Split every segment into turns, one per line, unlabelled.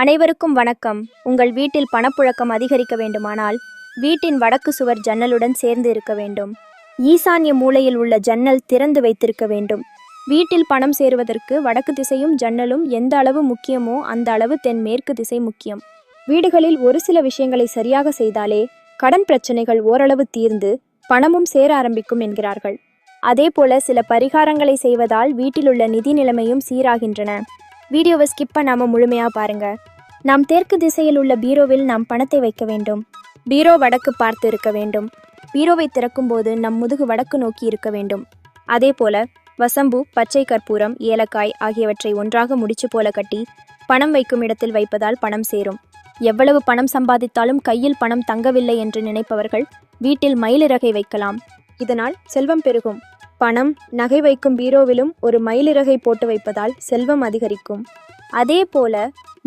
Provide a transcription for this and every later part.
அனைவருக்கும் வணக்கம். உங்கள் வீட்டில் பணப்புழக்கம் அதிகரிக்க வேண்டுமானால் வீட்டின் வடக்கு சுவர் ஜன்னலுடன் சேர்ந்து இருக்க வேண்டும். ஈசான்ய மூலையில் உள்ள ஜன்னல் திறந்து வைத்திருக்க வேண்டும். வீட்டில் பணம் சேருவதற்கு வடக்கு திசையும் ஜன்னலும் எந்த அளவு முக்கியமோ அந்த அளவு தென்மேற்கு திசை முக்கியம். வீடுகளில் ஒரு சில விஷயங்களை சரியாக செய்தாலே கடன் பிரச்சனைகள் ஓரளவு தீர்ந்து பணமும் சேர ஆரம்பிக்கும் என்கிறார்கள். அதேபோல சில பரிகாரங்களை செய்வதால் வீட்டிலுள்ள நிதி நிலைமையும் சீராகின்றன. வீடியோவை ஸ்கிப் பண்ணாமல் முழுமையாக பாருங்க. நாம் தெற்கு திசையில் உள்ள பீரோவில் நாம் பணத்தை வைக்க வேண்டும். பீரோ வடக்கு பார்த்து இருக்க வேண்டும். பீரோவை திறக்கும்போது நம் முதுகு வடக்கு நோக்கி இருக்க வேண்டும். அதேபோல வசம்பு பச்சை கற்பூரம் ஏலக்காய் ஆகியவற்றை ஒன்றாக முடிச்சு போல கட்டி பணம் வைக்கும் இடத்தில் வைப்பதால் பணம் சேரும். எவ்வளவு பணம் சம்பாதித்தாலும் கையில் பணம் தங்கவில்லை என்று நினைப்பவர்கள் வீட்டில் மயிலிறகை வைக்கலாம். இதனால் செல்வம் பெருகும். பணம் நகை வைக்கும் பீரோவிலும் ஒரு மயிலிறகை போட்டு வைப்பதால் செல்வம் அதிகரிக்கும். அதே போல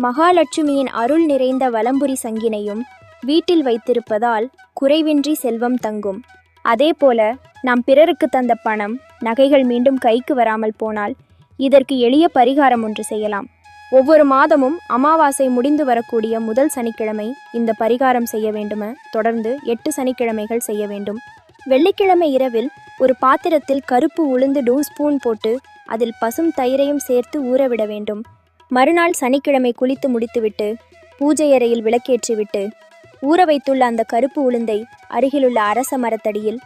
மகாலட்சுமியின் அருள் நிறைந்த வலம்புரி சங்கினையும் வீட்டில் வைத்திருப்பதால் குறைவின்றி செல்வம் தங்கும். அதே போல நாம் பிறருக்கு தந்த பணம் நகைகள் மீண்டும் கைக்கு வராமல் போனால் இதற்கு எளிய பரிகாரம் ஒன்று செய்யலாம். ஒவ்வொரு மாதமும் அமாவாசை முடிந்து வரக்கூடிய முதல் சனிக்கிழமை இந்த பரிகாரம் செய்ய வேண்டும? தொடர்ந்து எட்டு சனிக்கிழமைகள் செய்ய வேண்டும். வெள்ளிக்கிழமை இரவில் ஒரு பாத்திரத்தில் கருப்பு உளுந்து டூ ஸ்பூன் போட்டு அதில் பசும் தயிரையும் சேர்த்து ஊறவிட வேண்டும். மறுநாள் சனிக்கிழமை குளித்து முடித்துவிட்டு பூஜை அறையில் விளக்கேற்றிவிட்டு ஊற வைத்துள்ள அந்த கருப்பு உளுந்தை அருகிலுள்ள அரச மரத்தடியில்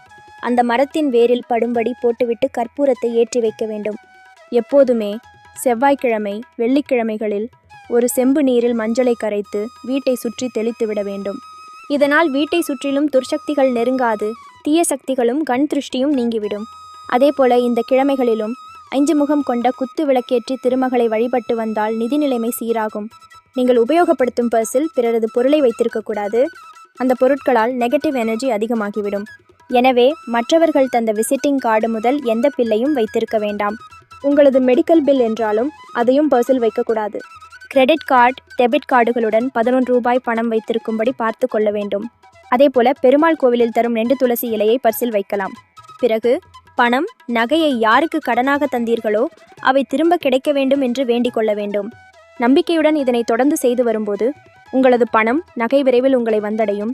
அந்த மரத்தின் வேரில் படும்படி போட்டுவிட்டு கற்பூரத்தை ஏற்றி வைக்க வேண்டும். எப்போதுமே செவ்வாய்க்கிழமை வெள்ளிக்கிழமைகளில் ஒரு செம்பு நீரில் மஞ்சளை கரைத்து வீட்டை சுற்றி தெளித்து விட வேண்டும். இதனால் வீட்டை சுற்றிலும் துர்சக்திகள் நெருங்காது. தீய சக்திகளும் கண் திருஷ்டியும் நீங்கிவிடும். அதேபோல இந்த கிழமைகளிலும் ஐந்து முகம் கொண்ட குத்து விளக்கேற்றி திருமகளை வழிபட்டு வந்தால் நிதி நிலைமை சீராகும். நீங்கள் உபயோகப்படுத்தும் பர்ஸில் பிறரது பொருளை வைத்திருக்கக்கூடாது அந்த பொருட்களால் நெகட்டிவ் எனர்ஜி அதிகமாகிவிடும். எனவே மற்றவர்கள் தந்த விசிட்டிங் கார்டு முதல் எந்த பில்லையும் வைத்திருக்க வேண்டாம். உங்களது மெடிக்கல் பில் என்றாலும் அதையும் பர்ஸில் வைக்கக்கூடாது கிரெடிட் கார்டு டெபிட் கார்டுகளுடன் பதினொன்று ரூபாய் பணம் வைத்திருக்கும்படி பார்த்து கொள்ள வேண்டும். அதேபோல பெருமாள் கோவிலில் தரும் ரெண்டு துளசி இலையை பர்சில் வைக்கலாம். பிறகு பணம் நகையை யாருக்கு கடனாக தந்தீர்களோ அவை திரும்ப கிடைக்க வேண்டும் என்று வேண்டிக் கொள்ள வேண்டும். நம்பிக்கையுடன் இதனை தொடர்ந்து செய்து வரும்போது உங்களது பணம் நகை விரைவில் உங்களை வந்தடையும்.